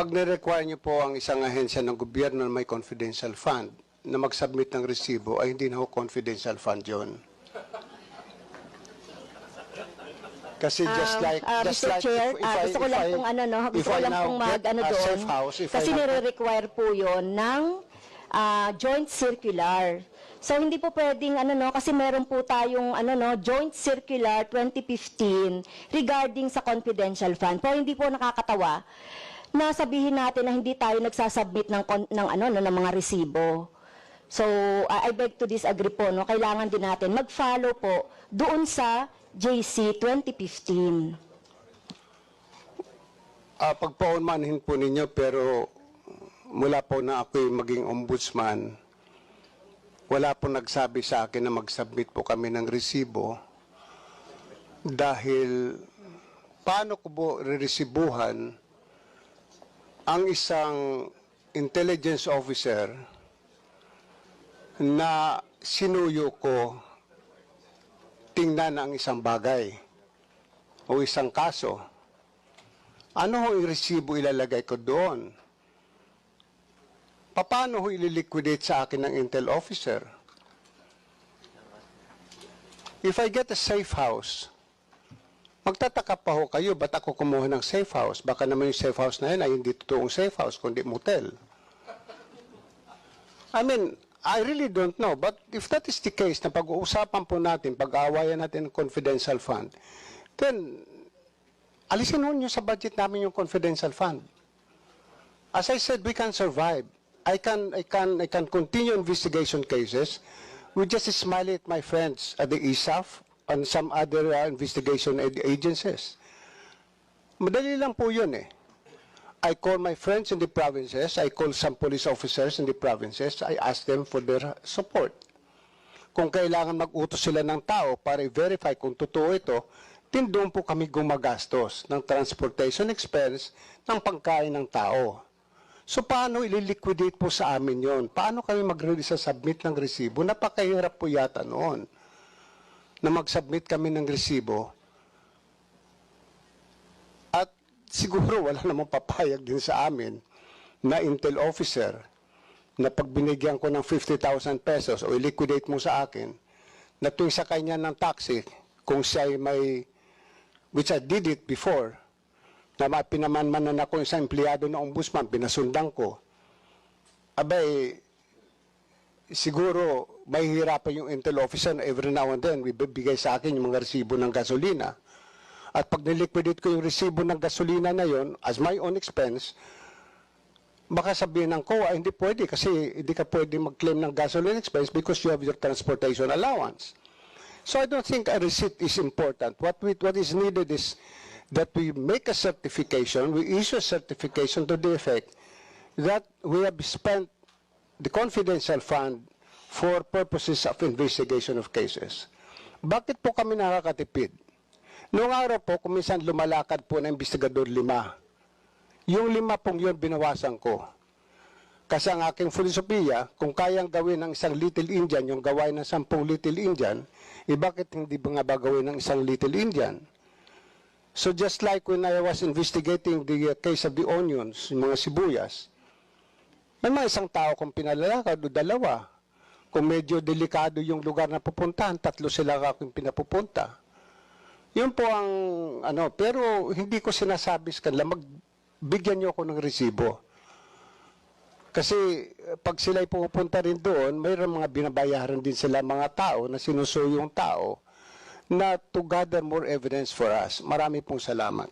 Pag nirequire niyo po ang isang ahensya ng gobyerno na may confidential fund na mag-submit ng resibo, ay hindi na ho confidential fund yon. Kasi just Um, like, ah, just Mr. like, Chair, if, if ah, I, gusto ko lang pong ano, no, if gusto ko I lang now pong mag get ano a doon. safe house, if kasi I now- nire-require po 'yon ng ah, joint circular. So hindi po pwedeng ano no kasi meron po tayong ano no joint circular 2015 regarding sa confidential fund. Pero hindi po nakakatawa na sabihin natin na hindi tayo nagsasubmit ng ng ano no ng mga resibo. So I beg to disagree po no kailangan din natin mag-follow po doon sa JC 2015. Ah, pagpaunmanhin po ninyo pero mula po na ako'y maging ombudsman, wala po nagsabi sa akin na mag-submit po kami ng resibo dahil paano ko po reresibuhan ang isang intelligence officer na sinuyo ko tingnan ang isang bagay o isang kaso. Ano ho yung resibo ilalagay ko doon? Paano ho ililiquidate sa akin ng intel officer? If I get a safe house, magtataka pa ho kayo, ba't ako kumuha ng safe house? Baka naman yung safe house na yun ay hindi totoong safe house, kundi motel. I mean, I really don't know. But if that is the case, na pag-uusapan po natin, pag-aawayan natin ng confidential fund, then alisin ho nyo sa budget namin yung confidential fund. As I said, we can survive. I can, I can, I can continue investigation cases. We just smile at my friends at the ISAF and some other uh, investigation ag- agencies. Madali lang po yun eh. I call my friends in the provinces, I call some police officers in the provinces, I ask them for their support. Kung kailangan mag-utos sila ng tao para i-verify kung totoo ito, din doon po kami gumagastos ng transportation expense ng pagkain ng tao. So paano ililiquidate po sa amin yon? Paano kami mag-release submit ng resibo? Napakahirap po yata noon na mag-submit kami ng resibo at siguro wala namang papayag din sa amin na intel officer na pag binigyan ko ng 50,000 pesos o i-liquidate mo sa akin, na tuwing sa kanya ng taxi, kung siya ay may, which I did it before, na ma- pinamanmanan ako isang empleyado ng ombudsman, pinasundan ko, abay, siguro may hirapan yung intel officer na every now and then bibigay sa akin yung mga resibo ng gasolina. At pag niliquidate ko yung resibo ng gasolina na yon as my own expense, baka sabihin ng COA, hindi pwede kasi hindi ka pwede mag-claim ng gasoline expense because you have your transportation allowance. So I don't think a receipt is important. What, we, what is needed is that we make a certification, we issue a certification to the effect that we have spent the confidential fund for purposes of investigation of cases. Bakit po kami nakakatipid? Noong araw po, kung minsan lumalakad po na investigador lima, yung lima pong yun binawasan ko. Kasi ang aking filosofiya, kung kayang gawin ng isang Little Indian, yung gawain ng sampung Little Indian, eh bakit hindi ba nga ba gawin ng isang Little Indian? So just like when I was investigating the case of the onions, yung mga sibuyas, may mga isang tao kung pinalalakad o dalawa. Kung medyo delikado yung lugar na pupuntahan, tatlo sila akong pinapupunta. Yun po ang ano, pero hindi ko sinasabi sa kanila, magbigyan niyo ako ng resibo. Kasi eh, pag sila'y pupunta rin doon, mayroon mga binabayaran din sila mga tao na sinusuyo yung tao na to gather more evidence for us. Marami pong salamat.